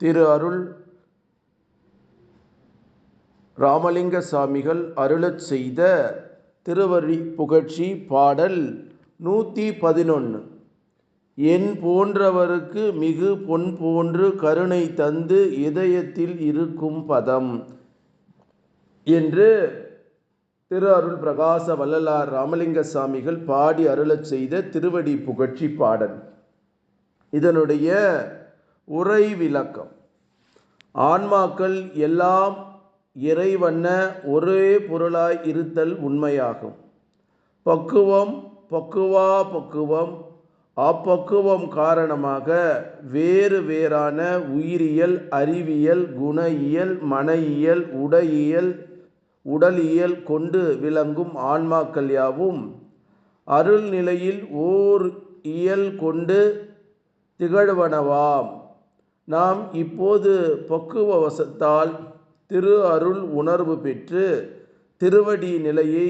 திரு அருள் ராமலிங்க சாமிகள் அருளச் செய்த திருவரி புகழ்ச்சி பாடல் நூற்றி பதினொன்று என் போன்றவருக்கு மிகு பொன் போன்று கருணை தந்து இதயத்தில் இருக்கும் பதம் என்று திரு அருள் பிரகாச வள்ளலார் ராமலிங்க சாமிகள் பாடி அருளச் செய்த திருவடி புகழ்ச்சி பாடல். இதனுடைய உரை விளக்கம். ஆன்மாக்கள் எல்லாம் இறைவண்ண ஒரே பொருளாய் இருத்தல் உண்மையாகும். பக்குவம் பக்குவா பக்குவம் அப்பக்குவம் காரணமாக வேறு வேறான உயிரியல் அறிவியல் குணயியல் மனையியல் உடையியல் உடலியல் கொண்டு விளங்கும் ஆன்மாக்கள் யாவும் அருள்நிலையில் ஓர் இயல் கொண்டு திகழ்வனவாம். நாம் இப்போது பக்குவ வசத்தால் திரு அருள் உணர்வு பெற்று திருவடி நிலையை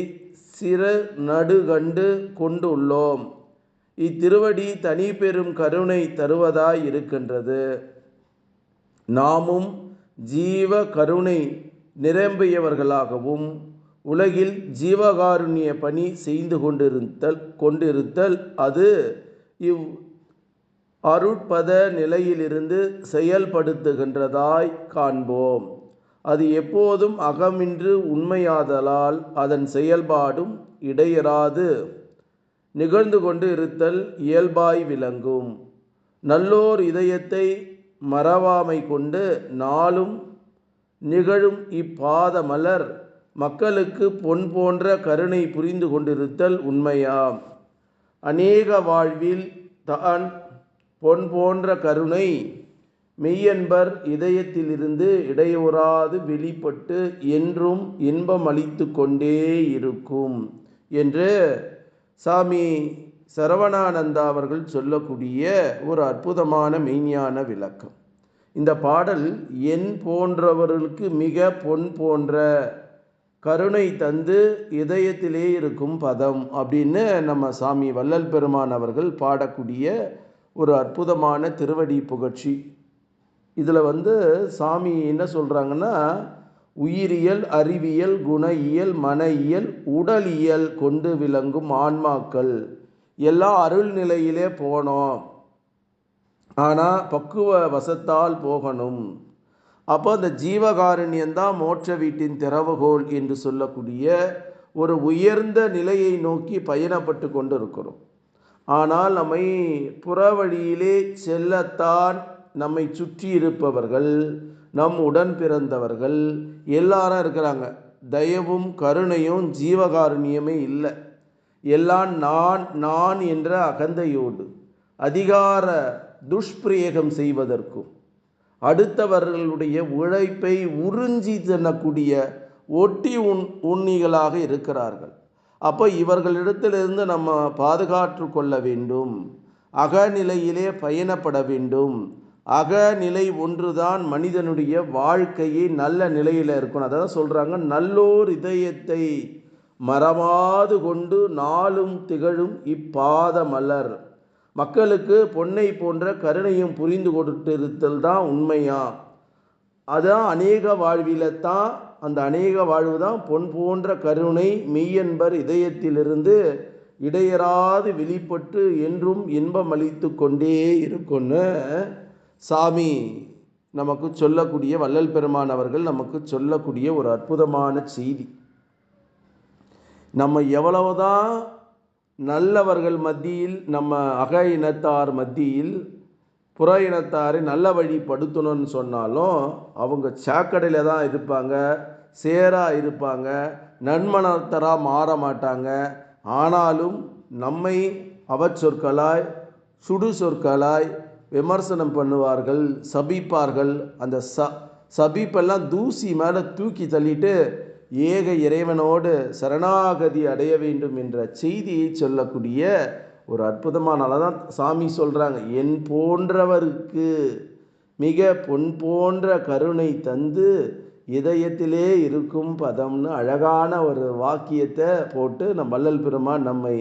சிற நடுகண்டு கொண்டுள்ளோம். இத்திருவடி தனி பெரும் கருணை தருவதாய் இருக்கின்றது. நாமும் ஜீவ கருணை நிரம்பியவர்களாகவும் உலகில் ஜீவகாருண்ய பணி செய்து கொண்டிருத்தல் கொண்டிருத்தல் அது இவ் அருட்பத நிலையிலிருந்து செயல்படுத்துகின்றதாய் காண்போம். அது எப்போதும் அகமின்று உண்மையாதலால் அதன் செயல்பாடும் இடையராது. நிகழ்ந்து கொண்டு இருத்தல் இயல்பாய் விளங்கும். நல்லோர் இதயத்தை மறவாமை கொண்டு நாளும் நிகழும் இப்பாத மலர் மக்களுக்கு பொன் போன்ற கருணை புரிந்து கொண்டிருத்தல் உண்மையாம். அநேக வாழ்வில் தான் பொன் போன்ற கருணை மெய்யன்பர் இதயத்திலிருந்து இடையூறாது வெளிப்பட்டு என்றும் இன்பம் அளித்து கொண்டே இருக்கும் என்று சாமி சரவணானந்தா அவர்கள் சொல்லக்கூடிய ஒரு அற்புதமான மெய்ஞான விளக்கம். இந்த பாடல் என் போன்றவர்களுக்கு மிக பொன் போன்ற கருணை தந்து இதயத்திலே இருக்கும் பதம் அப்படின்னு நம்ம சாமி வள்ளல் பெருமான் அவர்கள் பாடக்கூடிய ஒரு அற்புதமான திருவடி புகழ்ச்சி. இதில் வந்து சாமி என்ன சொல்கிறாங்கன்னா உயிரியல் அறிவியல் குணயியல் மனையியல் உடலியல் கொண்டு விளங்கும் ஆன்மாக்கள். எல்லாம் அருள் நிலையிலே போனோம். ஆனால் பக்குவ வசத்தால் போகணும். அப்போ அந்த ஜீவகாருண்யந்தான் மோட்ச வீட்டின் திறவுகோல் என்று சொல்லக்கூடிய ஒரு உயர்ந்த நிலையை நோக்கி பயணப்பட்டு கொண்டு இருக்கிறோம் ஆனால் நம்மை புறவழியிலே செல்லத்தான் நம்மை சுற்றி இருப்பவர்கள் நம் உடன் பிறந்தவர்கள். எல்லாரும் இருக்கிறாங்க. தயவும் கருணையும் ஜீவகாருண்யமே இல்லை. எல்லாம் நான் நான் என்ற அகந்தையோடு அதிகார துஷ்பிரயோகம் செய்வதற்கும் அடுத்தவர்களுடைய உழைப்பை உறிஞ்சி தின்னக்கூடிய ஒட்டி உண் உண்ணிகளாக இருக்கிறார்கள். அப்போ இவர்களிடத்திலிருந்து நம்ம பாதுகாத்து கொள்ள வேண்டும். அகநிலையிலே பயணப்பட வேண்டும். அகநிலை ஒன்றுதான் மனிதனுடைய வாழ்க்கையை நல்ல நிலையில் இருக்கணும். அதான் சொல்கிறாங்க நல்லோர் இதயத்தை மறமாது கொண்டு நாளும் திகழும் இப்பாத மலர். மக்களுக்கு பொன்னை போன்ற கருணையும் புரிந்து கொடுத்திருத்தல் தான் உண்மையா? அதான் அநேக வாழ்வில தான் அந்த அநேக வாழ்வு தான் பொன் போன்ற கருணை மெய்யன்பர் இதயத்திலிருந்து இடையராது வெளிப்பட்டு என்றும் இன்பம் அளித்து கொண்டே இருக்கும்னு சாமி நமக்கு சொல்லக்கூடிய வள்ளல் பெருமான் அவர்கள் நமக்கு சொல்லக்கூடிய ஒரு அற்புதமான செய்தி. நம்ம எவ்வளவுதான் நல்லவர்கள் மத்தியில் நம்ம அக இனத்தார் மத்தியில் புற இனத்தாரை நல்ல வழிப்படுத்தணும்னு சொன்னாலும் அவங்க சாக்கடையில் தான் இருப்பாங்க சேராக இருப்பாங்க நன்மனத்தராக மாற மாட்டாங்க. ஆனாலும் நம்மை அவச்சொற்களாய் சுடு சொற்களாய் விமர்சனம் பண்ணுவார்கள் சபிப்பார்கள். அந்த ச சபிப்பெல்லாம் தூசி மேலே தூக்கி தள்ளிட்டு ஏக இறைவனோடு சரணாகதி அடைய வேண்டும் என்ற செய்தியை சொல்லக்கூடிய ஒரு அற்புதமானால தான் சாமி சொல்கிறாங்க என் போன்றவருக்கு மிக பொன் போன்ற கருணை தந்து இதயத்திலே இருக்கும் பதம்னு அழகான ஒரு வாக்கியத்தை போட்டு நம் வள்ளல் பெருமான் நம்மை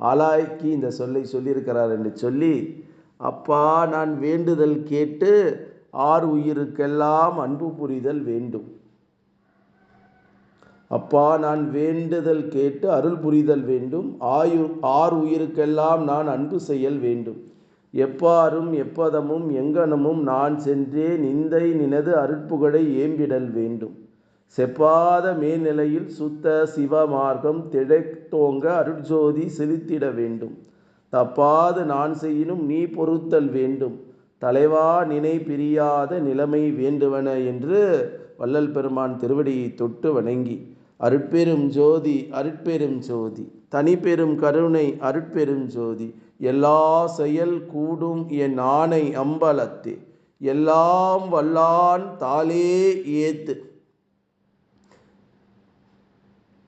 ஆளாக்கி இந்த சொல்லை சொல்லியிருக்கிறார் என்று சொல்லி அப்பா நான் வேண்டுதல் கேட்டு ஆறு உயிருக்கெல்லாம் அன்பு புரிதல் வேண்டும். அப்பா நான் வேண்டுதல் கேட்டு அருள் புரிதல் வேண்டும். ஆயு ஆறு உயிருக்கெல்லாம் நான் அன்பு செய்யல் வேண்டும். எப்பாரும் எப்பதமும் எங்கனமும் நான் சென்றே நிந்தை நினது அருட்புகழை ஏம்பிடல் வேண்டும். செப்பாத மேல்நிலையில் சுத்த சிவ மார்க்கம் திளைத்தோங்க அருட்ஜோதி செலுத்திட வேண்டும். தப்பாது நான் செய்யினும் நீ பொறுத்தல் வேண்டும். தலைவா நினை பிரியாத நிலைமை வேண்டுவன என்று வள்ளல் பெருமான் திருவடியை தொட்டு வணங்கி அருட்பெரும் ஜோதி அருட்பெரும் ஜோதி. தனிப்பெரும் கருணை அருட்பெரும் ஜோதி. எல்லா செயல் கூடும் என் ஆணை அம்பலத்தே. எல்லாம் வல்லான் தாளே ஏத்து.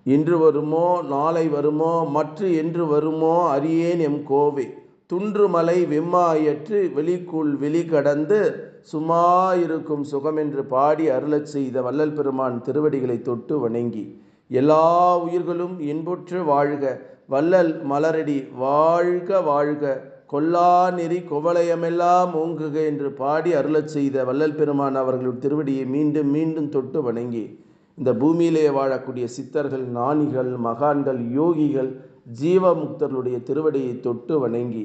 இன்று வருமோ நாளை வருமோ மற்ற என்று வருமோ அறியேன் எம் கோவை. துன்றுமலை வெம்மாயற்று வெளிக்குள் வெளி கடந்து சும்மா இருக்கும் சுகம் என்று பாடி அருளச் செய்த வள்ளல் பெருமான் திருவடிகளை தொட்டு வணங்கி எல்லா உயிர்களும் இன்புற்று வாழ்க. வள்ளல் மலரடி வாழ்க வாழ்க. கொல்லா நெறி குவளையமெல்லாம் ஓங்குக என்று பாடி அருளச் செய்த வள்ளல் பெருமான் அவர்கள் திருவடியை மீண்டும் மீண்டும் தொட்டு வணங்கி இந்த பூமியிலே வாழக்கூடிய சித்தர்கள் ஞானிகள் மகான்கள் யோகிகள் ஜீவமுக்தர்களுடைய திருவடியை தொட்டு வணங்கி